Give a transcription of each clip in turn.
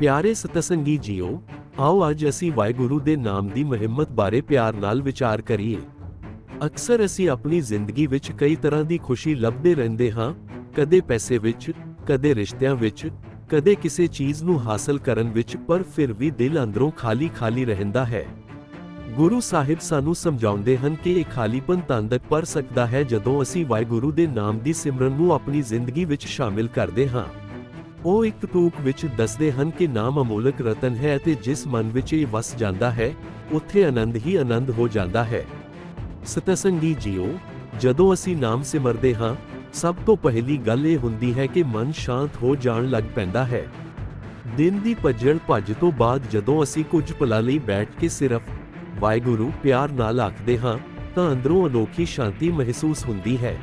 ਪਿਆਰੇ ਸਤਸੰਗੀ ਜੀਓ, ਆਓ ਅੱਜ ਅਸੀਂ ਵਾਹਿਗੁਰੂ ਦੇ ਨਾਮ ਦੀ ਮੁਹਿੰਮਤ ਬਾਰੇ ਪਿਆਰ ਨਾਲ ਵਿਚਾਰ ਕਰੀਏ। ਅਕਸਰ ਅਸੀਂ ਆਪਣੀ ਜ਼ਿੰਦਗੀ ਵਿੱਚ ਕਈ ਤਰ੍ਹਾਂ ਦੀ ਖੁਸ਼ੀ ਲੱਭਦੇ ਰਹਿੰਦੇ ਹਾਂ, ਕਦੇ ਪੈਸੇ ਵਿੱਚ, ਕਦੇ ਰਿਸ਼ਤਿਆਂ ਵਿੱਚ, ਕਦੇ ਕਿਸੇ ਚੀਜ਼ ਨੂੰ ਹਾਸਲ ਕਰਨ ਵਿੱਚ, ਪਰ ਫਿਰ ਵੀ ਦਿਲ ਅੰਦਰੋਂ ਖਾਲੀ-ਖਾਲੀ ਰਹਿੰਦਾ ਹੈ। ਗੁਰੂ ਸਾਹਿਬ ਸਾਨੂੰ ਸਮਝਾਉਂਦੇ ਹਨ ਕਿ ਇਹ ਖਾਲੀਪਨ ਤਦ ਤੱਕ ਪਰ ਸਕਦਾ ਹੈ ਜਦੋਂ ਅਸੀਂ ਵਾਹਿਗੁਰੂ ਦੇ ਨਾਮ ਦੀ ਸਿਮਰਨ ਨੂੰ ਆਪਣੀ ਜ਼ਿੰਦਗੀ ਵਿੱਚ ਸ਼ਾਮਿਲ ਕਰਦੇ ਹਾਂ। ਉਹ ਇੱਕ ਟੂਕ ਵਿੱਚ ਦੱਸਦੇ ਹਨ ਕਿ ਨਾਮ ਅਮੋਲਕ ਰਤਨ ਹੈ ਅਤੇ ਜਿਸ ਮਨ ਵਿੱਚ ਇਹ ਵਸ ਜਾਂਦਾ ਹੈ, ਉੱਥੇ ਆਨੰਦ ਹੀ ਆਨੰਦ ਹੋ ਜਾਂਦਾ ਹੈ। ਸਤਸੰਗੀ ਜੀਓ, ਜਦੋਂ ਅਸੀਂ ਨਾਮ ਸਿਮਰਦੇ ਹਾਂ, ਸਭ ਤੋਂ ਪਹਿਲੀ ਗੱਲ ਇਹ ਹੁੰਦੀ ਹੈ ਕਿ ਮਨ ਸ਼ਾਂਤ ਹੋ ਜਾਣ ਲੱਗ ਪੈਂਦਾ ਹੈ। ਦਿਨ ਦੀ ਭੱਜੜ ਭੱਜ ਤੋਂ ਬਾਅਦ ਜਦੋਂ ਅਸੀਂ ਕੁਝ ਪਲਾਂ ਲਈ ਬੈਠ ਕੇ ਸਿਰਫ ਵਾਹਿਗੁਰੂ ਪਿਆਰ ਨਾਲ ਆਖਦੇ ਹਾਂ, ਤਾਂ ਅੰਦਰੋਂ ਅਨੋਖੀ ਸ਼ਾਂਤੀ ਮਹਿਸੂਸ ਹੁੰਦੀ ਹੈ।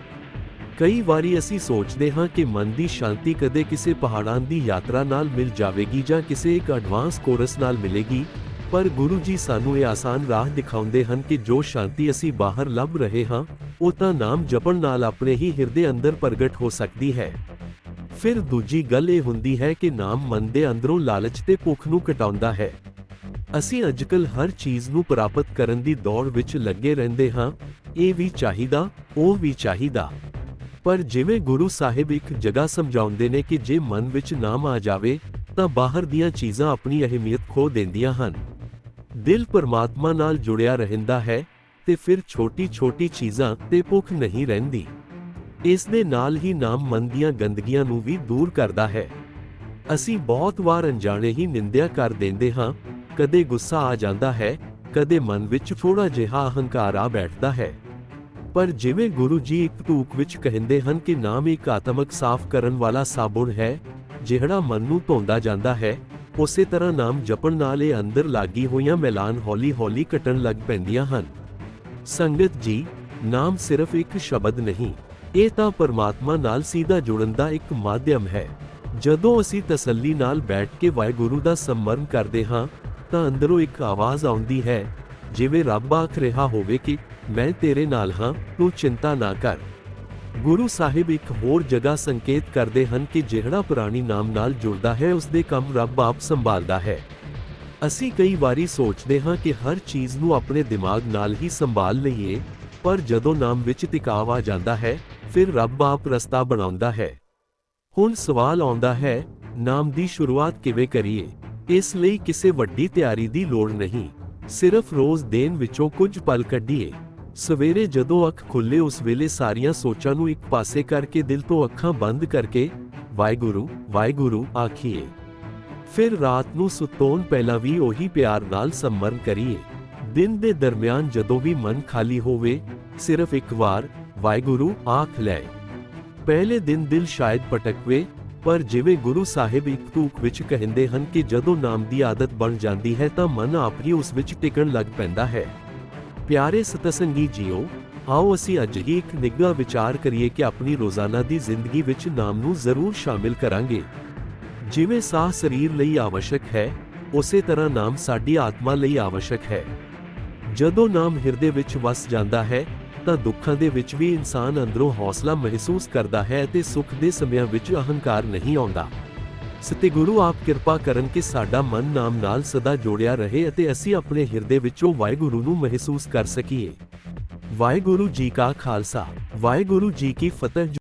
ਕਈ ਵਾਰੀ ਅਸੀਂ ਸੋਚਦੇ ਹਾਂ ਕਿ ਮਨ ਦੀ ਸ਼ਾਂਤੀ ਕਦੇ ਕਿਸੇ ਪਹਾੜਾਂ ਦੀ ਯਾਤਰਾ ਨਾਲ ਮਿਲ ਜਾਵੇਗੀ ਜਾਂ ਕਿਸੇ ਇੱਕ ਐਡਵਾਂਸ ਕੋਰਸ ਨਾਲ ਮਿਲੇਗੀ, ਪਰ ਗੁਰੂ ਜੀ ਸਾਨੂੰ ਇਹ ਆਸਾਨ ਰਾਹ ਦਿਖਾਉਂਦੇ ਹਨ ਕਿ ਜੋ ਸ਼ਾਂਤੀ ਅਸੀਂ ਬਾਹਰ ਲੱਭ ਰਹੇ ਹਾਂ, ਉਹ ਤਾਂ ਨਾਮ ਜਪਣ ਨਾਲ ਆਪਣੇ ਹੀ ਹਿਰਦੇ ਅੰਦਰ ਪ੍ਰਗਟ ਹੋ ਸਕਦੀ ਹੈ। ਫਿਰ ਦੂਜੀ ਗੱਲ ਇਹ ਹੁੰਦੀ ਹੈ ਕਿ ਨਾਮ ਮਨ ਦੇ ਅੰਦਰੋਂ ਲਾਲਚ ਤੇ ਭੁੱਖ ਨੂੰ ਘਟਾਉਂਦਾ ਹੈ। ਅਸੀਂ ਅੱਜਕੱਲ ਹਰ ਚੀਜ਼ ਨੂੰ ਪ੍ਰਾਪਤ ਕਰਨ ਦੀ ਦੌੜ ਵਿੱਚ ਲੱਗੇ ਰਹਿੰਦੇ ਹਾਂ, ਇਹ ਵੀ ਚਾਹੀਦਾ, ਉਹ ਵੀ ਚਾਹੀਦਾ। ਪਰ ਜਿਵੇਂ ਗੁਰੂ ਸਾਹਿਬ ਇੱਕ ਜਗ੍ਹਾ ਸਮਝਾਉਂਦੇ ਨੇ ਕਿ ਜੇ ਮਨ ਵਿੱਚ ਨਾਮ ਆ ਜਾਵੇ, ਤਾਂ ਬਾਹਰ ਦੀਆਂ ਚੀਜ਼ਾਂ ਆਪਣੀ ਅਹਿਮੀਅਤ ਖੋ ਦਿੰਦੀਆਂ ਹਨ। ਦਿਲ ਪਰਮਾਤਮਾ ਨਾਲ ਜੁੜਿਆ ਰਹਿੰਦਾ ਹੈ ਤੇ ਫਿਰ ਛੋਟੀ-ਛੋਟੀ ਚੀਜ਼ਾਂ ਤੇ ਭੁੱਖ ਨਹੀਂ ਰਹਿੰਦੀ। ਇਸ ਦੇ ਨਾਲ ਹੀ ਨਾਮ ਮਨ ਦੀਆਂ ਗੰਦਗੀਆਂ ਨੂੰ ਵੀ ਦੂਰ ਕਰਦਾ ਹੈ। ਅਸੀਂ ਬਹੁਤ ਵਾਰ ਅਣਜਾਣੇ ਹੀ ਨਿੰਦਿਆ ਕਰ ਦਿੰਦੇ ਹਾਂ, ਕਦੇ ਗੁੱਸਾ ਆ ਜਾਂਦਾ ਹੈ, ਕਦੇ ਮਨ ਵਿੱਚ ਥੋੜਾ ਜਿਹਾ ਅਹੰਕਾਰ ਆ ਬੈਠਦਾ ਹੈ। ਪਰ ਜਿਵੇਂ ਗੁਰੂ ਜੀ ਇੱਕ ਟੂਕ ਵਿੱਚ ਕਹਿੰਦੇ ਹਨ ਕਿ ਨਾਮ ਇੱਕ ਆਤਮਕ ਸਾਫ਼ ਕਰਨ ਵਾਲਾ ਸਾਬੁਣ ਹੈ, ਜਿਹੜਾ ਮਨ ਨੂੰ ਧੋਂਦਾ ਜਾਂਦਾ ਹੈ, ਉਸੇ ਤਰ੍ਹਾਂ ਨਾਮ ਜਪਣ ਨਾਲ ਇਹ ਅੰਦਰ ਲਾਗੀ ਹੋਈਆਂ ਮੈਲਾਨ ਹੌਲੀ-ਹੌਲੀ ਕਟਣ ਲੱਗ ਪੈਂਦੀਆਂ ਹਨ। ਸੰਗਤ ਜੀ, ਨਾਮ ਸਿਰਫ ਇੱਕ ਸ਼ਬਦ ਨਹੀਂ, ਇਹ ਤਾਂ ਪਰਮਾਤਮਾ ਨਾਲ ਸਿੱਧਾ ਜੁੜਨ ਦਾ ਇੱਕ ਮਾਧਿਅਮ ਹੈ। ਜਦੋਂ ਅਸੀਂ ਤਸੱਲੀ ਨਾਲ ਬੈਠ ਕੇ ਵਾਹਿਗੁਰੂ ਦਾ ਸੰਮਰਨ ਕਰਦੇ ਹਾਂ, ਤਾਂ ਅੰਦਰੋਂ ਇੱਕ ਆਵਾਜ਼ ਆਉਂਦੀ ਹੈ, ਜਿਵੇਂ ਰੱਬ ਆਖ ਰਿਹਾ ਹੋਵੇ ਕਿ ਮੈਂ ਤੇਰੇ ਨਾਲ ਹਾਂ, ਤੂੰ ਚਿੰਤਾ ਨਾ ਕਰ। ਗੁਰੂ ਸਾਹਿਬ ਇੱਕ ਹੋਰ ਜਗ੍ਹਾ ਸੰਕੇਤ ਕਰਦੇ ਹਨ ਕਿ ਜਿਹੜਾ ਪ੍ਰਾਣੀ ਨਾਮ ਨਾਲ ਜੁੜਦਾ ਹੈ ਉਸ ਦੇ ਕੰਮ ਰੱਬ ਆਪ ਸੰਭਾਲਦਾ ਹੈ। ਅਸੀਂ ਕਈ ਵਾਰੀ ਸੋਚਦੇ ਹਾਂ ਕਿ ਹਰ ਚੀਜ਼ ਨੂੰ ਆਪਣੇ ਦਿਮਾਗ ਨਾਲ ਹੀ ਸੰਭਾਲ ਲਈਏ, ਪਰ ਜਦੋਂ ਨਾਮ ਵਿੱਚ ਟਿਕਾਵ ਆ ਜਾਂਦਾ ਹੈ, ਫਿਰ ਰੱਬ ਆਪ ਰਸਤਾ ਬਣਾਉਂਦਾ ਹੈ। ਹੁਣ ਸਵਾਲ ਆਉਂਦਾ ਹੈ, ਨਾਮ ਦੀ ਸ਼ੁਰੂਆਤ ਕਿਵੇਂ ਕਰੀਏ? ਇਸ ਲਈ ਕਿਸੇ ਵੱਡੀ ਤਿਆਰੀ ਦੀ ਲੋੜ ਨਹੀਂ। ਸਿਰਫ ਰੋਜ਼ ਦੇਨ ਵਿੱਚੋਂ ਕੁਝ ਪਲ ਕੱਢੀਏ। ਸਵੇਰੇ ਜਦੋਂ ਅੱਖ ਖੁੱਲੇ ਉਸ ਵੇਲੇ ਸਾਰੀਆਂ ਸੋਚਾਂ ਨੂੰ ਇੱਕ ਪਾਸੇ ਕਰਕੇ ਦਿਲ ਤੋਂ ਅੱਖਾਂ ਬੰਦ ਕਰਕੇ ਵਾਹਿਗੁਰੂ ਵਾਹਿਗੁਰੂ ਆਖੀਏ। ਫਿਰ ਰਾਤ ਨੂੰ ਸੁੱਤੋਂ ਪਹਿਲਾਂ ਵੀ ਉਹੀ ਪਿਆਰ ਨਾਲ ਸੰਮਰਨ ਕਰੀਏ। ਦਿਨ ਦੇ ਦਰਮਿਆਨ ਜਦੋਂ ਵੀ ਮਨ ਖਾਲੀ ਹੋਵੇ, ਸਿਰਫ ਇੱਕ ਵਾਰ ਵਾਹਿਗੁਰੂ ਆਖ ਲੈ। ਪਹਿਲੇ ਦਿਨ ਦਿਲ ਸ਼ਾਇਦ ਪਟਕਵੇ ਪਰ ਜਿਵੇਂ ਗੁਰੂ ਸਾਹਿਬ ਇੱਕ ਟੂਕ ਵਿੱਚ ਕਹਿੰਦੇ ਹਨ ਕਿ ਜਦੋਂ ਨਾਮ ਦੀ ਆਦਤ ਬਣ ਜਾਂਦੀ ਹੈ ਤਾਂ ਮਨ ਆਪ ਹੀ ਉਸ ਵਿੱਚ ਟਿਕਣ ਲੱਗ ਪੈਂਦਾ ਹੈ। ਪਿਆਰੇ ਸਤਸੰਗੀ ਜੀਓ, ਆਓ ਅਸੀਂ ਅੱਜ ਹੀ ਇੱਕ ਨਿੱਘਾ ਵਿਚਾਰ ਕਰੀਏ ਕਿ ਆਪਣੀ ਰੋਜ਼ਾਨਾ ਦੀ ਜ਼ਿੰਦਗੀ ਵਿੱਚ ਨਾਮ ਨੂੰ ਜ਼ਰੂਰ ਸ਼ਾਮਿਲ ਕਰਾਂਗੇ। ਜਿਵੇਂ ਸਾਹ ਸਰੀਰ ਲਈ ਆਵਸ਼ਕ ਹੈ, ਉਸੇ ਤਰ੍ਹਾਂ ਨਾਮ ਸਾਡੀ ਆਤਮਾ ਲਈ ਆਵਸ਼ਕ ਹੈ। ਜਦੋਂ ਨਾਮ ਹਿਰਦੇ ਵਿੱਚ ਵਸ ਜਾਂਦਾ ਹੈ, ਤਾਂ ਦੁੱਖਾਂ ਦੇ ਵਿੱਚ ਵੀ ਇਨਸਾਨ ਅੰਦਰੋਂ ਹੌਸਲਾ ਮਹਿਸੂਸ ਕਰਦਾ ਹੈ ਤੇ ਸੁੱਖ ਦੇ ਸਮਿਆਂ ਵਿੱਚ ਅਹੰਕਾਰ ਨਹੀਂ ਆਉਂਦਾ। ਸਤਿਗੁਰੂ ਆਪ ਕਿਰਪਾ ਕਰਨ ਕਿ ਸਾਡਾ ਮਨ ਨਾਮ ਨਾਲ ਸਦਾ ਜੋੜਿਆ ਰਹੇ ਅਤੇ ਅਸੀਂ ਆਪਣੇ ਹਿਰਦੇ ਵਿੱਚੋਂ ਵਾਹਿਗੁਰੂ ਨੂੰ ਮਹਿਸੂਸ ਕਰ ਸਕੀਏ। ਵਾਹਿਗੁਰੂ ਜੀ ਕਾ ਖਾਲਸਾ, ਵਾਹਿਗੁਰੂ ਜੀ ਕੀ ਫਤਿਹ।